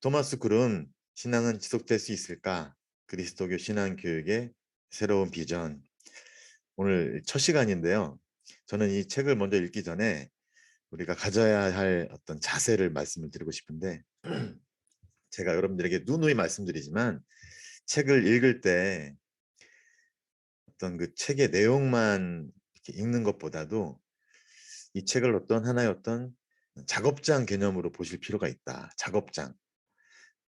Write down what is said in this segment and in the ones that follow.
토마스 굴은 신앙은 지속될 수 있을까? 그리스도교 신앙 교육의 새로운 비전. 오늘 첫 시간인데요. 저는 이 책을 먼저 읽기 전에 우리가 가져야 할 어떤 자세를 말씀을 드리고 싶은데 제가 여러분들에게 누누이 말씀드리지만 책을 읽을 때 어떤 그 책의 내용만 읽는 것보다도 이 책을 어떤 하나의 어떤 작업장 개념으로 보실 필요가 있다. 작업장.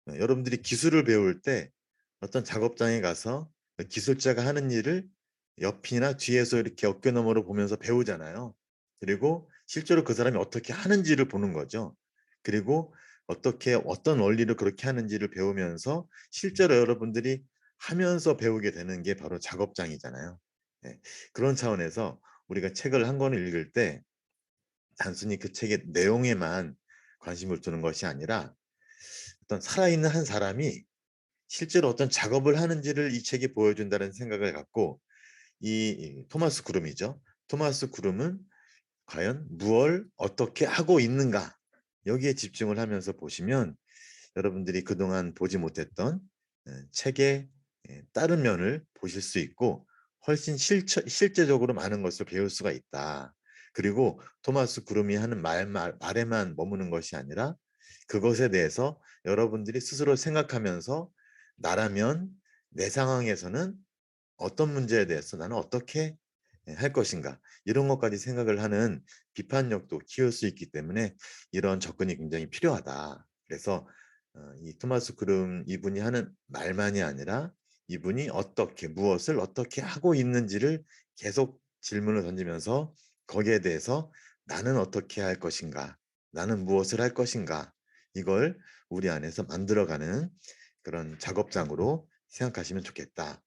어, 여러분들이 기술을 배울 때 어떤 작업장에 가서 그 기술자가 하는 일을 옆이나 뒤에서 이렇게 어깨너머로 보면서 배우잖아요. 그리고 실제로 그 사람이 어떻게 하는지를 보는 거죠. 그리고 어떻게 어떤 원리로 그렇게 하는지를 배우면서 실제로 여러분들이 하면서 배우게 되는 게 바로 작업장이잖아요. 네. 그런 차원에서 우리가 책을 한 권을 읽을 때 단순히 그 책의 내용에만 관심을 두는 것이 아니라 어떤 살아있는 한 사람이 실제로 어떤 작업을 하는지를 이 책이 보여준다는 생각을 갖고 이 토마스 구름이죠. 토마스 구름은 과연 무얼 어떻게 하고 있는가 여기에 집중을 하면서 보시면 여러분들이 그동안 보지 못했던 어, 책의 예, 다른 면을 보실 수 있고 훨씬 실체, 실제적으로 많은 것을 배울 수가 있다. 그리고 토마스 구름이 하는 말, 말, 말에만 머무는 것이 아니라 그것에 대해서 여러분들이 스스로 생각하면서 나라면 내 상황에서는 어떤 문제에 대해서 나는 어떻게 할 것인가 이런 것까지 생각을 하는 비판력도 키울 수 있기 때문에 이런 접근이 굉장히 필요하다. 그래서 어, 이 토마스 그름 이분이 하는 말만이 아니라 이분이 어떻게 무엇을 어떻게 하고 있는지를 계속 질문을 던지면서 거기에 대해서 나는 어떻게 할 것인가 나는 무엇을 할 것인가 이걸 우리 안에서 만들어가는 그런 작업장으로 생각하시면 좋겠다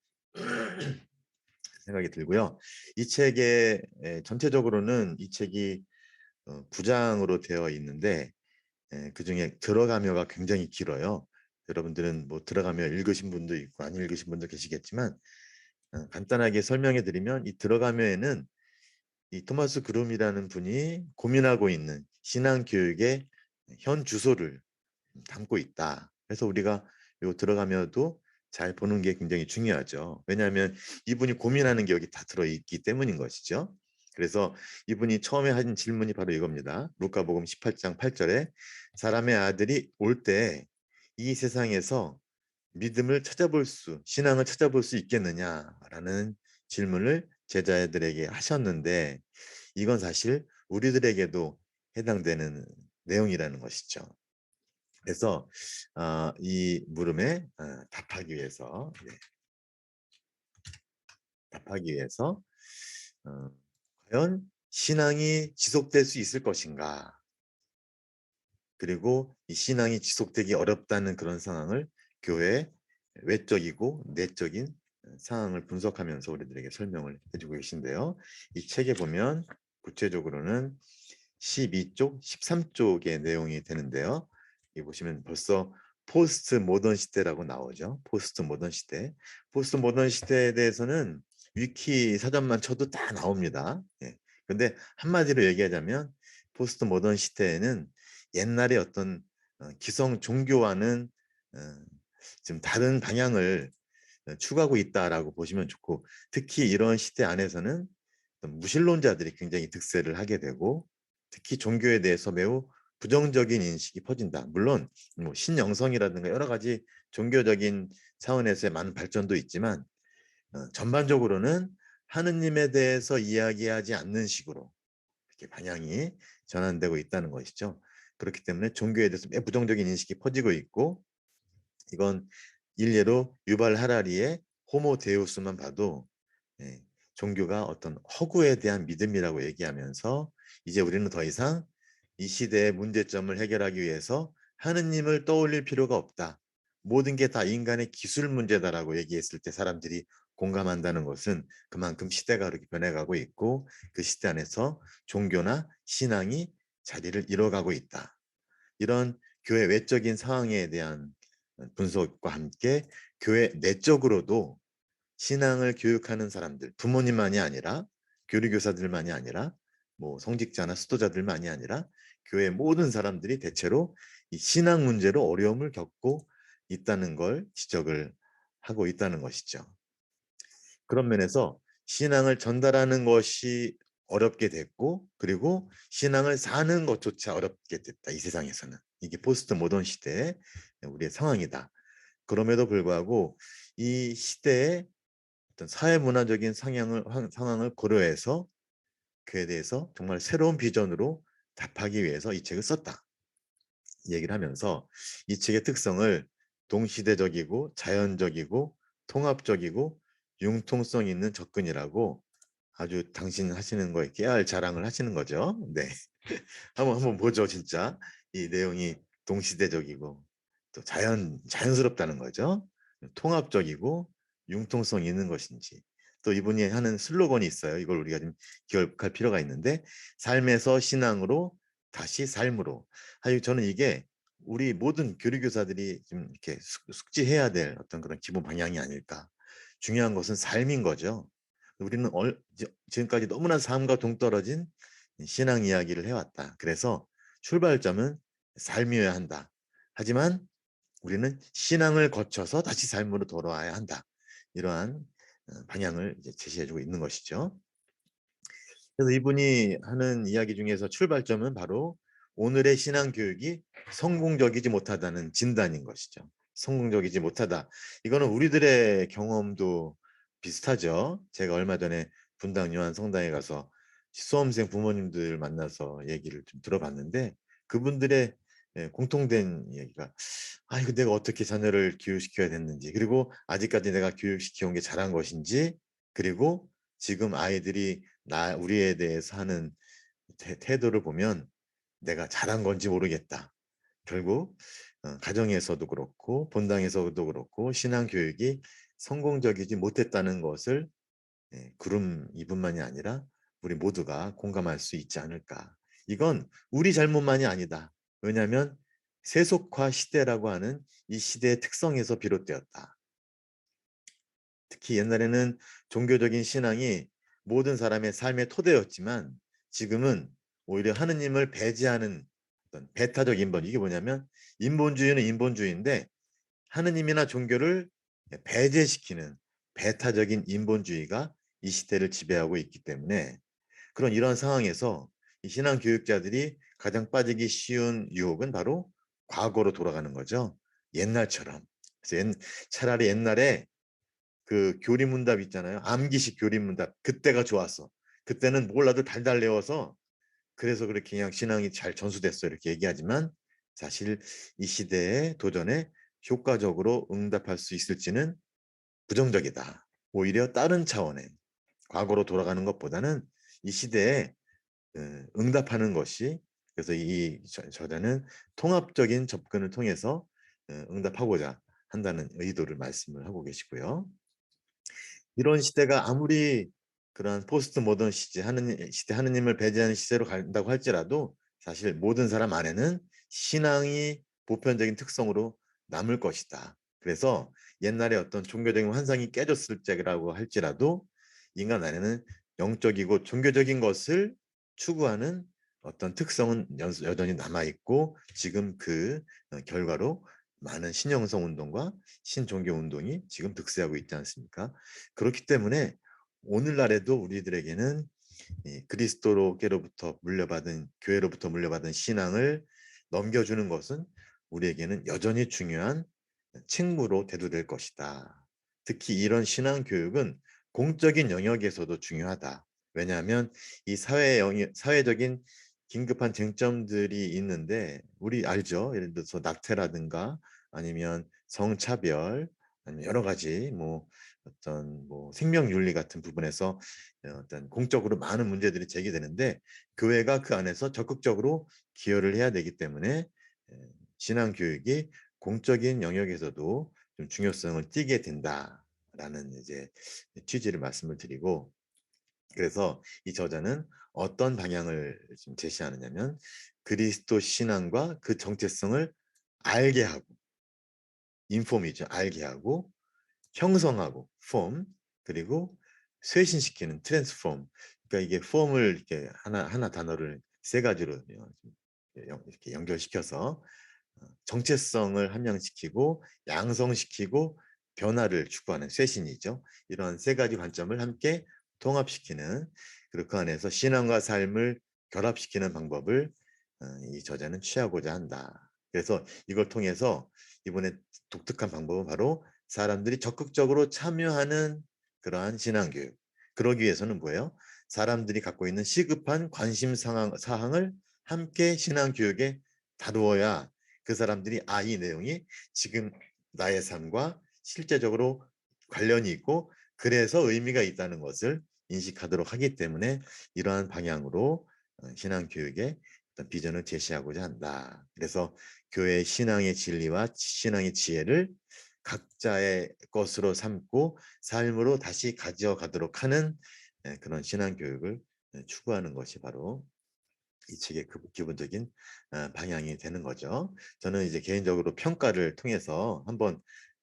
생각이 들고요. 이 책의 전체적으로는 이 책이 9장으로 어, 되어 있는데 그 중에 들어가며가 굉장히 길어요. 여러분들은 뭐 들어가며 읽으신 분도 있고 안 읽으신 분도 계시겠지만 어, 간단하게 설명해 드리면 이 들어가며에는 이 토마스 그룸이라는 분이 고민하고 있는 신앙 교육의 현 주소를 담고 있다. 그래서 우리가 요 들어가며도 잘 보는 게 굉장히 중요하죠. 왜냐하면 이분이 고민하는 게 여기 다 들어있기 때문인 것이죠. 그래서 이분이 처음에 하신 질문이 바로 이겁니다. 루카복음 18장 8절에 사람의 아들이 올 때 이 세상에서 믿음을 찾아볼 수, 신앙을 찾아볼 수 있겠느냐라는 질문을 제자들에게 하셨는데 이건 사실 우리들에게도 해당되는 내용이라는 것이죠. 그래서 어, 이 물음에 어, 답하기 위해서 네. 답하기 위해서 어, 과연 신앙이 지속될 수 있을 것인가 그리고 이 신앙이 지속되기 어렵다는 그런 상황을 교회 외적이고 내적인 상황을 분석하면서 우리들에게 설명을 해주고 계신데요. 이 책에 보면 구체적으로는 12쪽, 13쪽의 내용이 되는데요. 여기 보시면 벌써 포스트 모던 시대라고 나오죠. 포스트 모던 시대. 포스트 모던 시대에 대해서는 위키 사전만 쳐도 다 나옵니다. 예. 근데 한마디로 얘기하자면 포스트 모던 시대에는 옛날에 어떤 어, 기성 종교와는 어, 지금 다른 방향을 어, 추구하고 있다라고 보시면 좋고 특히 이런 시대 안에서는 무신론자들이 굉장히 득세를 하게 되고 특히 종교에 대해서 매우 부정적인 인식이 퍼진다. 물론 뭐 신영성이라든가 여러 가지 종교적인 차원에서의 많은 발전도 있지만 어, 전반적으로는 하느님에 대해서 이야기하지 않는 식으로 이렇게 방향이 전환되고 있다는 것이죠. 그렇기 때문에 종교에 대해서 매우 부정적인 인식이 퍼지고 있고 이건 일례로 유발 하라리의 호모 데우스만 봐도 예, 종교가 어떤 허구에 대한 믿음이라고 얘기하면서 이제 우리는 더 이상 이 시대의 문제점을 해결하기 위해서 하느님을 떠올릴 필요가 없다. 모든 게 다 인간의 기술 문제다라고 얘기했을 때 사람들이 공감한다는 것은 그만큼 시대가 그렇게 변해가고 있고 그 시대 안에서 종교나 신앙이 자리를 잃어가고 있다. 이런 교회 외적인 상황에 대한 분석과 함께 교회 내적으로도 신앙을 교육하는 사람들, 부모님만이 아니라 교리교사들만이 아니라 뭐 성직자나 수도자들만이 아니라 교회 모든 사람들이 대체로 이 신앙 문제로 어려움을 겪고 있다는 걸 지적을 하고 있다는 것이죠. 그런 면에서 신앙을 전달하는 것이 어렵게 됐고 그리고 신앙을 사는 것조차 어렵게 됐다. 이 세상에서는. 이게 포스트 모던 시대의 우리의 상황이다. 그럼에도 불구하고 이 시대의 어떤 사회 문화적인 상향을 상황을 고려해서 그에 대해서 정말 새로운 비전으로 답하기 위해서 이 책을 썼다. 얘기를 하면서 이 책의 특성을 동시대적이고 자연적이고 통합적이고 융통성 있는 접근이라고 아주 당신 하시는 거에 깨알 자랑을 하시는 거죠. 네. 한번 한번 보죠, 진짜. 이 내용이 동시대적이고 또 자연 자연스럽다는 거죠. 통합적이고 융통성 있는 것인지. 또 이분이 하는 슬로건이 있어요. 이걸 우리가 좀 기억할 필요가 있는데 삶에서 신앙으로 다시 삶으로. 아유 저는 이게 우리 모든 교리교사들이 좀 이렇게 숙지해야 될 어떤 그런 기본 방향이 아닐까. 중요한 것은 삶인 거죠. 우리는 얼, 지금까지 너무나 삶과 동떨어진 신앙 이야기를 해왔다. 그래서 출발점은 삶이어야 한다. 하지만 우리는 신앙을 거쳐서 다시 삶으로 돌아와야 한다. 이러한 어, 방향을 제시해주고 있는 것이죠. 그래서 이분이 하는 이야기 중에서 출발점은 바로 오늘의 신앙 교육이 성공적이지 못하다는 진단인 것이죠. 성공적이지 못하다. 이거는 우리들의 경험도 비슷하죠. 제가 얼마 전에 분당 요한 성당에 가서 수험생 부모님들 만나서 얘기를 좀 들어봤는데 그분들의 예, 공통된 얘기가 아 이거 내가 어떻게 자녀를 교육시켜야 됐는지 그리고 아직까지 내가 교육시켜 온 게 잘한 것인지 그리고 지금 아이들이 나 우리에 대해서 하는 태, 도를 보면 내가 잘한 건지 모르겠다. 결국 어, 가정에서도 그렇고 본당에서도 그렇고 신앙 교육이 성공적이지 못했다는 것을 예, 구름 이분만이 아니라 우리 모두가 공감할 수 있지 않을까. 이건 우리 잘못만이 아니다. 왜냐하면 세속화 시대라고 하는 이 시대의 특성에서 비롯되었다. 특히 옛날에는 종교적인 신앙이 모든 사람의 삶의 토대였지만 지금은 오히려 하느님을 배제하는 어떤 배타적 인본 이게 뭐냐면 인본주의는 인본주의인데 하느님이나 종교를 배제시키는 배타적인 인본주의가 이 시대를 지배하고 있기 때문에 그런 이런 상황에서 이 신앙 교육자들이 가장 빠지기 쉬운 유혹은 바로 과거로 돌아가는 거죠. 옛날처럼. 그래서 옛, 차라리 옛날에 그 교리문답 있잖아요. 암기식 교리문답. 그때가 좋았어. 그때는 몰라도 달달 외워서 그래서 그렇게 그냥 신앙이 잘 전수됐어 이렇게 얘기하지만 사실 이 시대의 도전에 효과적으로 응답할 수 있을지는 부정적이다. 오히려 다른 차원의 과거로 돌아가는 것보다는 이 시대에 어, 응답하는 것이 그래서 이 저자는 통합적인 접근을 통해서 어, 응답하고자 한다는 의도를 말씀을 하고 계시고요. 이런 시대가 아무리 그러한 포스트 모던 시대 하느님 시대 하느님을 배제하는 시대로 간다고 할지라도 사실 모든 사람 안에는 신앙이 보편적인 특성으로 남을 것이다. 그래서 옛날에 어떤 종교적인 환상이 깨졌을 때라고 할지라도 인간 안에는 영적이고 종교적인 것을 추구하는 어떤 특성은 여전히 남아 있고 지금 그 어, 결과로 많은 신영성 운동과 신종교 운동이 지금 득세하고 있지 않습니까? 그렇기 때문에 오늘날에도 우리들에게는 그리스도로께로부터 물려받은 교회로부터 물려받은 신앙을 넘겨주는 것은 우리에게는 여전히 중요한 책무로 대두될 것이다. 특히 이런 신앙 교육은 공적인 영역에서도 중요하다. 왜냐하면 이 사회 영역, 사회적인 긴급한 쟁점들이 있는데 우리 알죠? 예를 들어서 낙태라든가 아니면 성차별 아니면 여러 가지 뭐 어떤 뭐 생명 윤리 같은 부분에서 어, 어떤 공적으로 많은 문제들이 제기되는데 교회가 그 안에서 적극적으로 기여를 해야 되기 때문에 신앙 교육이 공적인 영역에서도 좀 중요성을 띠게 된다라는 이제 취지를 말씀을 드리고 그래서 이 저자는 어떤 방향을 좀 제시하느냐면 그리스도 신앙과 그 정체성을 알게 하고 인폼이죠 알게 하고 형성하고 폼 그리고 쇄신시키는 트랜스폼 그러니까 이게 폼을 이렇게 하나 하나 단어를 세 가지로 이렇게 연결시켜서 어, 정체성을 함양시키고 양성시키고 변화를 추구하는 쇄신이죠. 이런 세 가지 관점을 함께 통합시키는 그리고 그 안에서 신앙과 삶을 결합시키는 방법을 어, 이 저자는 취하고자 한다. 그래서 이걸 통해서 이번에 독특한 방법은 바로 사람들이 적극적으로 참여하는 그러한 신앙교육. 그러기 위해서는 뭐예요? 사람들이 갖고 있는 시급한 관심 상황, 사항을 함께 신앙교육에 다루어야 그 사람들이 아, 이 내용이 지금 나의 삶과 실제적으로 관련이 있고 그래서 의미가 있다는 것을 인식하도록 하기 때문에 이러한 방향으로 어, 신앙 교육의 어떤 비전을 제시하고자 한다. 그래서 교회 신앙의 진리와 신앙의 지혜를 각자의 것으로 삼고 삶으로 다시 가져가도록 하는 예, 그런 신앙 교육을 예, 추구하는 것이 바로 이 책의 그 기본적인 어, 방향이 되는 거죠. 저는 이제 개인적으로 평가를 통해서 한번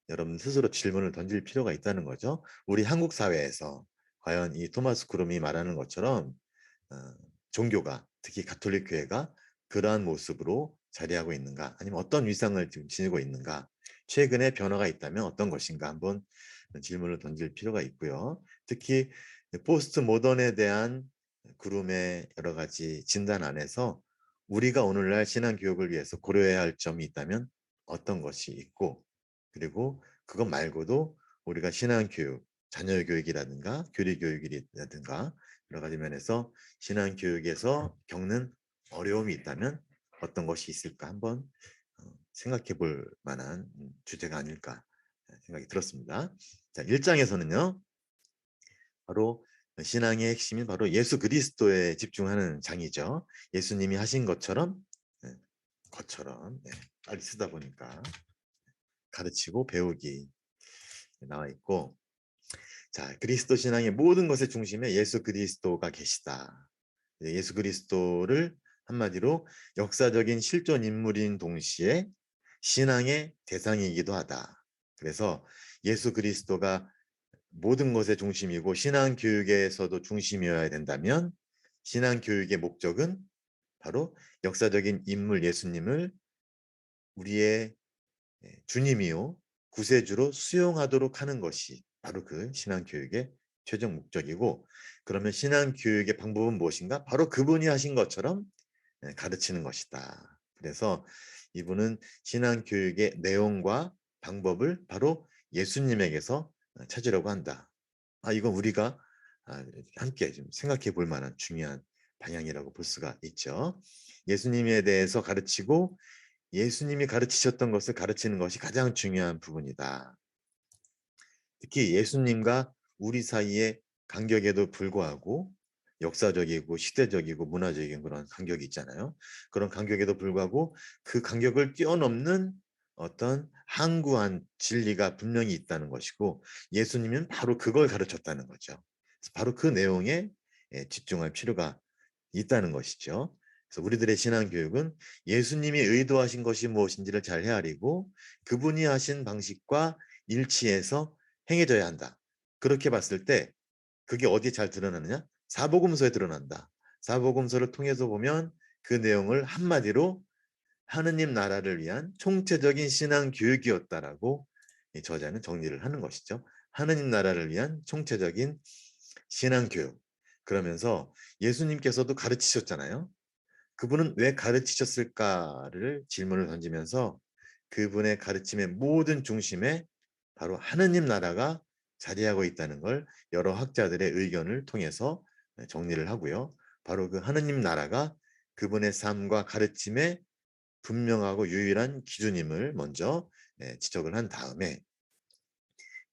여러분 스스로 질문을 던질 필요가 있다는 거죠. 우리 한국 사회에서 과연 이 토마스 구름이 말하는 것처럼 어, 종교가 특히 가톨릭 교회가 그러한 모습으로 자리하고 있는가 아니면 어떤 위상을 지금 지니고 있는가 최근에 변화가 있다면 어떤 것인가 한번 질문을 던질 필요가 있고요. 특히 포스트 모던에 대한 구름의 여러 가지 진단 안에서 우리가 오늘날 신앙 교육을 위해서 고려해야 할 점이 있다면 어떤 것이 있고 그리고 그것 말고도 우리가 신앙 교육, 자녀 교육이라든가 교리 교육이라든가 여러 가지 면에서 신앙 교육에서 겪는 어려움이 있다면 어떤 것이 있을까 한번 어, 생각해 볼 만한 음, 주제가 아닐까 생각이 들었습니다. 자, 1장에서는요. 바로 신앙의 핵심이 바로 예수 그리스도에 집중하는 장이죠. 예수님이 하신 것처럼 네, 것처럼 네, 빨리 쓰다 보니까 가르치고 배우기 나와 있고 자 그리스도 신앙의 모든 것의 중심에 예수 그리스도가 계시다. 예수 그리스도를 한마디로 역사적인 실존 인물인 동시에 신앙의 대상이기도 하다. 그래서 예수 그리스도가 모든 것의 중심이고 신앙 교육에서도 중심이어야 된다면 신앙 교육의 목적은 바로 역사적인 인물 예수님을 우리의 예, 주님이요 구세주로 수용하도록 하는 것이 바로 그 신앙 교육의 최종 목적이고 그러면 신앙 교육의 방법은 무엇인가? 바로 그분이 하신 것처럼 예, 가르치는 것이다. 그래서 이분은 신앙 교육의 내용과 방법을 바로 예수님에게서 어, 찾으려고 한다. 아 이건 우리가 아, 함께 좀 생각해 볼 만한 중요한 방향이라고 볼 수가 있죠. 예수님에 대해서 가르치고 예수님이 가르치셨던 것을 가르치는 것이 가장 중요한 부분이다. 특히 예수님과 우리 사이의 간격에도 불구하고 역사적이고 시대적이고 문화적인 그런 간격이 있잖아요. 그런 간격에도 불구하고 그 간격을 뛰어넘는 어떤 항구한 진리가 분명히 있다는 것이고 예수님은 바로 그걸 가르쳤다는 거죠. 바로 그 내용에 예, 집중할 필요가 있다는 것이죠. 그래서 우리들의 신앙 교육은 예수님이 의도하신 것이 무엇인지를 잘 헤아리고 그분이 하신 방식과 일치해서 행해져야 한다. 그렇게 봤을 때 그게 어디에 잘 드러나느냐? 사복음서에 드러난다. 사복음서를 통해서 보면 그 내용을 한마디로 하느님 나라를 위한 총체적인 신앙 교육이었다라고 저자는 정리를 하는 것이죠. 하느님 나라를 위한 총체적인 신앙 교육. 그러면서 예수님께서도 가르치셨잖아요. 그분은 왜 가르치셨을까를 질문을 던지면서 그분의 가르침의 모든 중심에 바로 하느님 나라가 자리하고 있다는 걸 여러 학자들의 의견을 통해서 정리를 하고요. 바로 그 하느님 나라가 그분의 삶과 가르침의 분명하고 유일한 기준임을 먼저 예, 지적을 한 다음에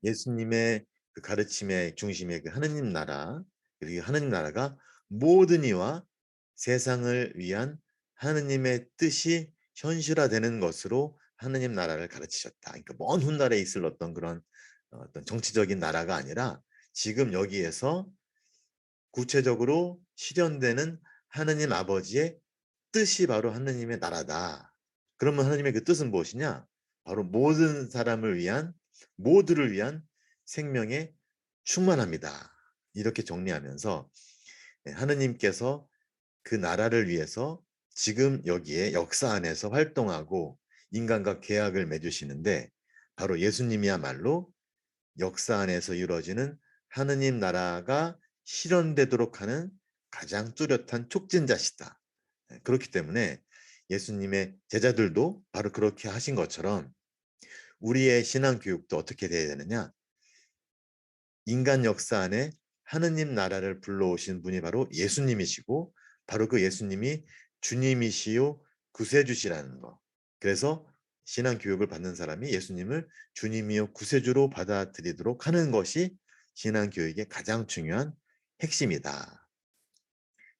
예수님의 그 가르침의 중심의 그 하느님 나라 그리고 하느님 나라가 모든 이와 세상을 위한 하느님의 뜻이 현실화되는 것으로 하느님 나라를 가르치셨다. 그러니까 먼 훗날에 있을 어떤 그런 어떤 정치적인 나라가 아니라 지금 여기에서 구체적으로 실현되는 하느님 아버지의 뜻이 바로 하느님의 나라다. 그러면 하느님의 그 뜻은 무엇이냐? 바로 모든 사람을 위한 모두를 위한 생명의 충만합니다. 이렇게 정리하면서 예, 하느님께서 그 나라를 위해서 지금 여기에 역사 안에서 활동하고 인간과 계약을 맺으시는데 바로 예수님이야말로 역사 안에서 이루어지는 하느님 나라가 실현되도록 하는 가장 뚜렷한 촉진자시다. 예, 그렇기 때문에 예수님의 제자들도 바로 그렇게 하신 것처럼 우리의 신앙 교육도 어떻게 돼야 되느냐? 인간 역사 안에 하느님 나라를 불러오신 분이 바로 예수님이시고 바로 그 예수님이 주님이시요 구세주시라는 거. 그래서 신앙 교육을 받는 사람이 예수님을 주님이요 구세주로 받아들이도록 하는 것이 신앙 교육의 가장 중요한 핵심이다.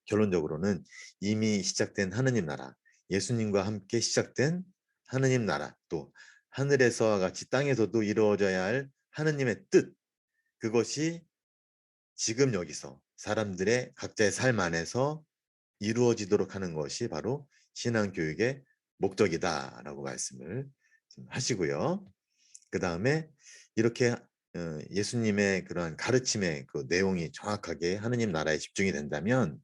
결론적으로는 이미 시작된 하느님 나라, 예수님과 함께 시작된 하느님 나라, 또 하늘에서와 같이 땅에서도 이루어져야 할 하느님의 뜻, 그것이 지금 여기서 사람들의 각자의 삶 안에서 이루어지도록 하는 것이 바로 신앙 교육의 목적이다라고 말씀을 하시고요. 그 다음에 이렇게 어, 예수님의 그러한 가르침의 그 내용이 정확하게 하느님 나라에 집중이 된다면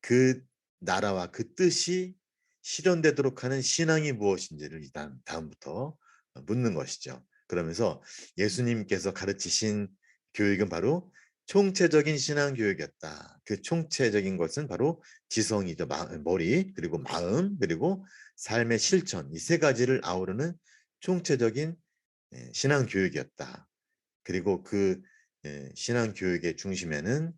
그 나라와 그 뜻이 실현되도록 하는 신앙이 무엇인지를 일단 다음부터 묻는 것이죠. 그러면서 예수님께서 가르치신 교육은 바로 총체적인 신앙 교육이었다. 그 총체적인 것은 바로 지성이죠. 머리, 그리고 마음, 그리고 삶의 실천 이 세 가지를 아우르는 총체적인 예, 신앙 교육이었다. 그리고 그 예, 신앙 교육의 중심에는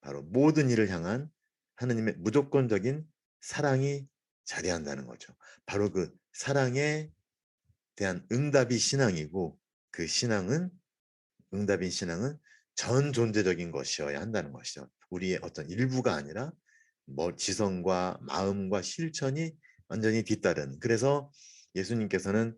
바로 모든 일을 향한 하느님의 무조건적인 사랑이 자리한다는 거죠. 바로 그 사랑에 대한 응답이 신앙이고 그 신앙은 응답인 신앙은 전 존재적인 것이어야 한다는 것이죠. 우리의 어떤 일부가 아니라 뭐 지성과 마음과 실천이 완전히 뒤따른 그래서 예수님께서는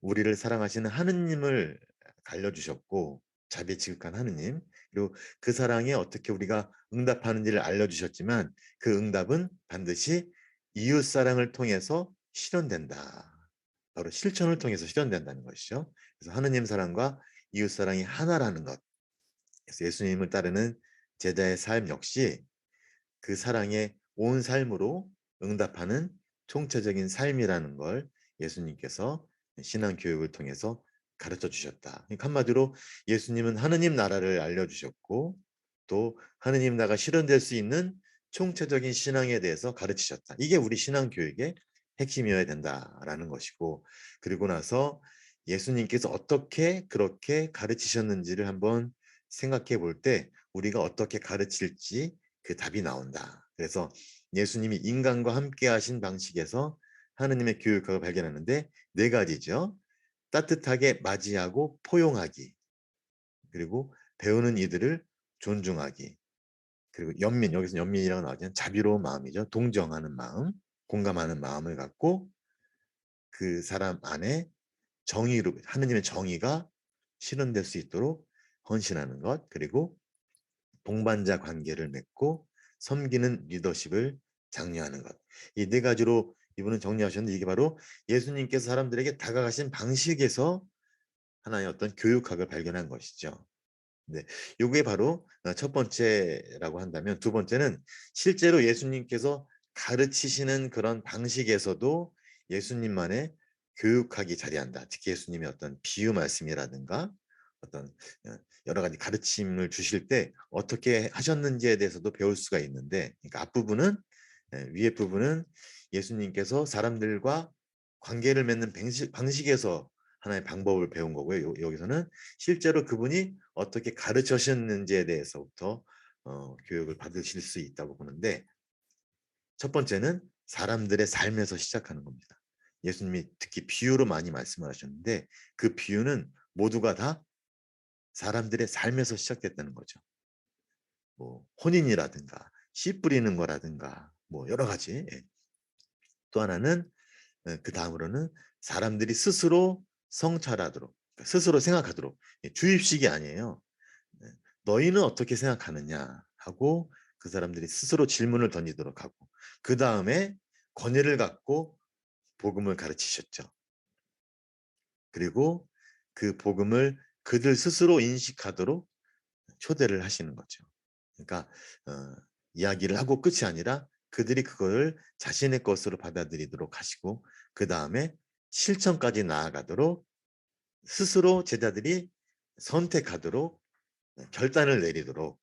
우리를 사랑하시는 하느님을 알려주셨고 자비 지극한 하느님 그리고 그 사랑에 어떻게 우리가 응답하는지를 알려주셨지만 그 응답은 반드시 이웃 사랑을 통해서 실현된다. 바로 실천을 통해서 실현된다는 것이죠. 그래서 하느님 사랑과 이웃 사랑이 하나라는 것. 예수님을 따르는 제자의 삶 역시 그 사랑의 온 삶으로 응답하는 총체적인 삶이라는 걸 예수님께서 신앙 교육을 통해서 가르쳐 주셨다. 그러니까 한마디로 예수님은 하느님 나라를 알려주셨고 또 하느님 나라가 실현될 수 있는 총체적인 신앙에 대해서 가르치셨다. 이게 우리 신앙 교육의 핵심이어야 된다라는 것이고 그리고 나서 예수님께서 어떻게 그렇게 가르치셨는지를 한번 생각해 볼 때 우리가 어떻게 가르칠지 그 답이 나온다. 그래서 예수님이 인간과 함께 하신 방식에서 하느님의 교육학을 발견하는데 네 가지죠. 따뜻하게 맞이하고 포용하기. 그리고 배우는 이들을 존중하기. 그리고 연민, 여기서 연민이라고 나오지만 자비로운 마음이죠. 동정하는 마음, 공감하는 마음을 갖고 그 사람 안에 정의로, 하느님의 정의가 실현될 수 있도록 헌신하는 것, 그리고 동반자 관계를 맺고 섬기는 리더십을 장려하는 것. 이 네 가지로 이분은 정리하셨는데 이게 바로 예수님께서 사람들에게 다가가신 방식에서 하나의 어떤 교육학을 발견한 것이죠. 네, 이게 바로 어, 첫 번째라고 한다면 두 번째는 실제로 예수님께서 가르치시는 그런 방식에서도 예수님만의 교육학이 자리한다. 특히 예수님의 어떤 비유 말씀이라든가 어떤 어, 여러 가지 가르침을 주실 때 어떻게 하셨는지에 대해서도 배울 수가 있는데 그러니까 앞부분은 예, 위에 부분은 예수님께서 사람들과 관계를 맺는 방식, 에서 하나의 방법을 배운 거고요. 여 기서는 실제로 그분이 어떻게 가르치셨는지에 대해서부터 어, 교육을 받으실 수 있다고 보는데 첫 번째는 사람들의 삶에서 시작하는 겁니다. 예수님이 특히 비유로 많이 말씀을 하셨는데 그 비유는 모두가 다 사람들의 삶에서 시작됐다는 거죠. 뭐 혼인이라든가 씨 뿌리는 거라든가 뭐 여러 가지. 예. 또 하나는 예, 그 다음으로는 사람들이 스스로 성찰하도록 그러니까 스스로 생각하도록 예, 주입식이 아니에요. 너희는 어떻게 생각하느냐 하고 그 사람들이 스스로 질문을 던지도록 하고 그 다음에 권위를 갖고 복음을 가르치셨죠. 그리고 그 복음을 그들 스스로 인식하도록 초대를 하시는 거죠. 그러니까 어, 이야기를 하고 끝이 아니라 그들이 그걸 자신의 것으로 받아들이도록 하시고 그 다음에 실천까지 나아가도록 스스로 제자들이 선택하도록 결단을 내리도록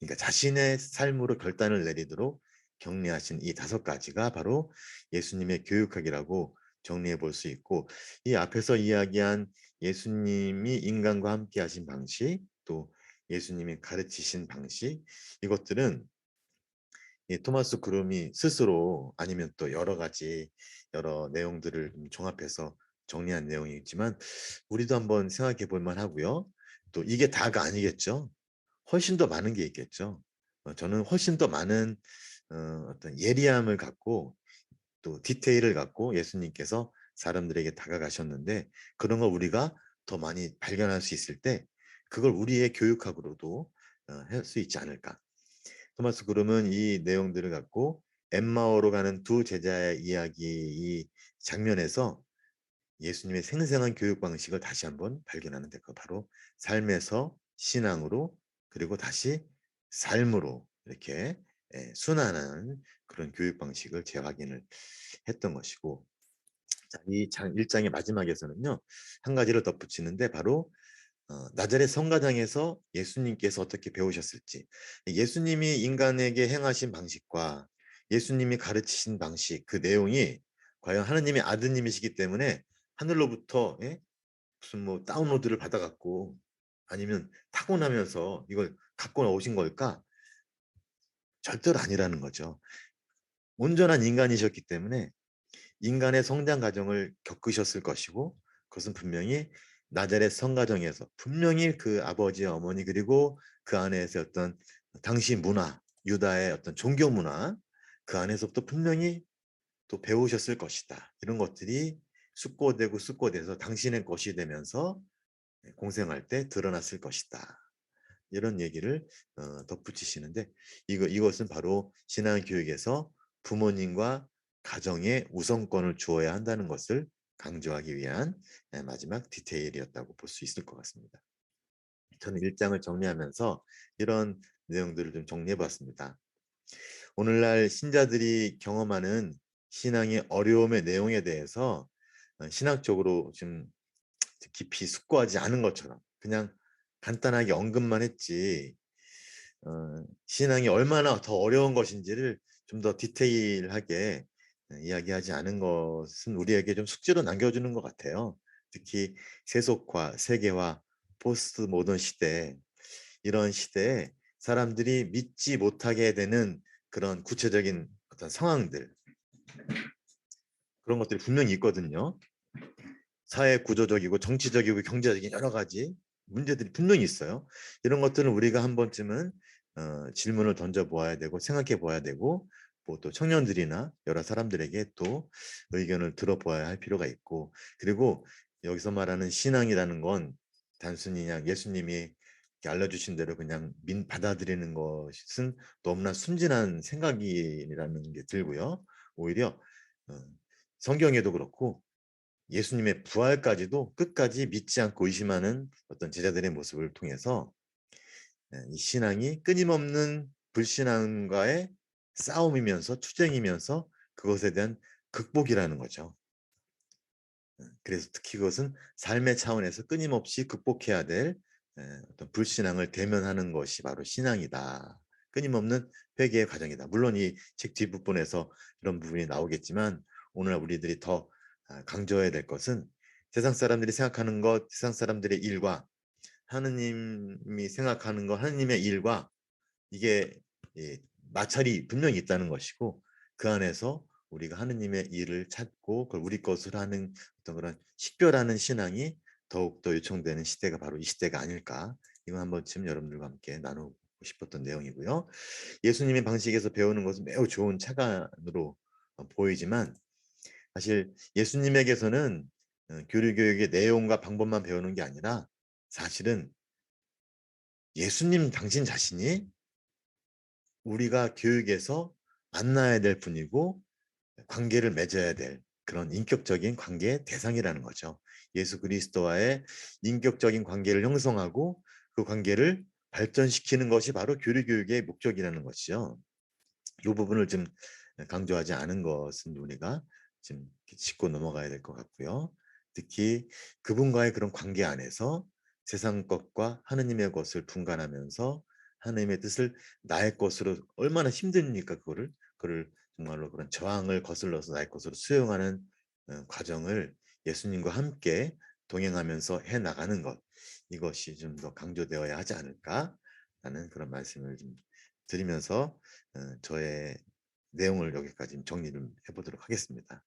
그러니까 자신의 삶으로 결단을 내리도록 격려하신 이 다섯 가지가 바로 예수님의 교육학이라고 정리해 볼 수 있고 이 앞에서 이야기한 예수님이 인간과 함께 하신 방식 또 예수님이 가르치신 방식 이것들은 이 토마스 그rum이 스스로 아니면 또 여러 가지 여러 내용들을 종합해서 정리한 내용이 있지만 우리도 한번 생각해 볼 만하고요. 또 이게 다가 아니겠죠. 훨씬 더 많은 게 있겠죠. 어, 저는 훨씬 더 많은 어, 어떤 예리함을 갖고 또 디테일을 갖고 예수님께서 사람들에게 다가가셨는데 그런 걸 우리가 더 많이 발견할 수 있을 때 그걸 우리의 교육학으로도 어, 할수 있지 않을까. 토마스 그rum은 이 내용들을 갖고 엠마오로 가는 두 제자의 이야기 이 장면에서 예수님의 생생한 교육 방식을 다시 한번 발견하는 데가 바로 삶에서 신앙으로 그리고 다시 삶으로 이렇게 예, 순환하는 그런 교육 방식을 재확인을 했던 것이고 자, 이 장, 1장의 마지막에서는요 한 가지를 덧붙이는데 바로 어, 나자렛 성가장에서 예수님께서 어떻게 배우셨을지 예수님이 인간에게 행하신 방식과 예수님이 가르치신 방식 그 내용이 과연 하느님의 아드님이시기 때문에 하늘로부터 예? 무슨 뭐 다운로드를 받아갖고 아니면 타고나면서 이걸 갖고 오신 걸까? 절대로 아니라는 거죠. 온전한 인간이셨기 때문에 인간의 성장 과정을 겪으셨을 것이고 그것은 분명히 나자렛 성가정에서 분명히 그 아버지 어머니 그리고 그 안에서 어떤 당시 문화 유다의 어떤 종교 문화 그 안에서부터 분명히 또 배우셨을 것이다. 이런 것들이 숙고되고 숙고돼서 당신의 것이 되면서 공생할 때 드러났을 것이다. 이런 얘기를 어, 덧붙이시는데 이거 이것은 바로 신앙 교육에서 부모님과 가정에 우선권을 주어야 한다는 것을 강조하기 위한 예, 마지막 디테일이었다고 볼 수 있을 것 같습니다. 저는 일장을 정리하면서 이런 내용들을 좀 정리해 봤습니다. 오늘날 신자들이 경험하는 신앙의 어려움의 내용에 대해서 어, 신학적으로 좀 깊이 숙고하지 않은 것처럼 그냥 간단하게 언급만 했지 어, 신앙이 얼마나 더 어려운 것인지를 좀 더 디테일하게 어, 이야기하지 않은 것은 우리에게 좀 숙제로 남겨주는 것 같아요. 특히 세속화, 세계화, 포스트 모던 시대 이런 시대에 사람들이 믿지 못하게 되는 그런 구체적인 어떤 상황들 그런 것들이 분명히 있거든요. 사회 구조적이고 정치적이고 경제적인 여러 가지 문제들이 분명히 있어요. 이런 것들은 우리가 한 번쯤은 어, 질문을 던져 보아야 되고 생각해 보아야 되고 뭐 또 청년들이나 여러 사람들에게 또 의견을 들어보아야 할 필요가 있고 그리고 여기서 말하는 신앙이라는 건 단순히 그냥 예수님이 알려주신 대로 그냥 민 받아들이는 것은 너무나 순진한 생각이라는 게 들고요. 오히려 어, 성경에도 그렇고 예수님의 부활까지도 끝까지 믿지 않고 의심하는 어떤 제자들의 모습을 통해서 이 신앙이 끊임없는 불신앙과의 싸움이면서 투쟁이면서 그것에 대한 극복이라는 거죠. 그래서 특히 그것은 삶의 차원에서 끊임없이 극복해야 될 어떤 불신앙을 대면하는 것이 바로 신앙이다. 끊임없는 회개의 과정이다. 물론 이 책 뒷부분에서 이런 부분이 나오겠지만 오늘 우리들이 더 아, 강조해야 될 것은 세상 사람들이 생각하는 것, 세상 사람들의 일과 하느님이 생각하는 것, 하느님의 일과 이게 마찰이 분명히 있다는 것이고 그 안에서 우리가 하느님의 일을 찾고 그걸 우리 것을 하는 어떤 그런 식별하는 신앙이 더욱더 요청되는 시대가 바로 이 시대가 아닐까 이거 한 번쯤 여러분들과 함께 나누고 싶었던 내용이고요. 예수님의 방식에서 배우는 것은 매우 좋은 차관으로 어, 보이지만 사실 예수님에게서는 어, 교류 교육의 내용과 방법만 배우는 게 아니라 사실은 예수님 당신 자신이 우리가 교육에서 만나야 될 분이고 관계를 맺어야 될 그런 인격적인 관계의 대상이라는 거죠. 예수 그리스도와의 인격적인 관계를 형성하고 그 관계를 발전시키는 것이 바로 교류 교육의 목적이라는 것이죠. 이 부분을 좀 강조하지 않은 것은 우리가 지금 짚고 넘어가야 될 것 같고요. 특히 그분과의 그런 관계 안에서 세상 것과 하느님의 것을 분간하면서 하나님의 뜻을 나의 것으로 얼마나 힘듭니까 그거를 그를 정말로 그런 저항을 거슬러서 나의 것으로 수용하는 어, 과정을 예수님과 함께 동행하면서 해 나가는 것 이것이 좀 더 강조되어야 하지 않을까라는 그런 말씀을 좀 드리면서 어, 저의 내용을 여기까지 정리를 해보도록 하겠습니다.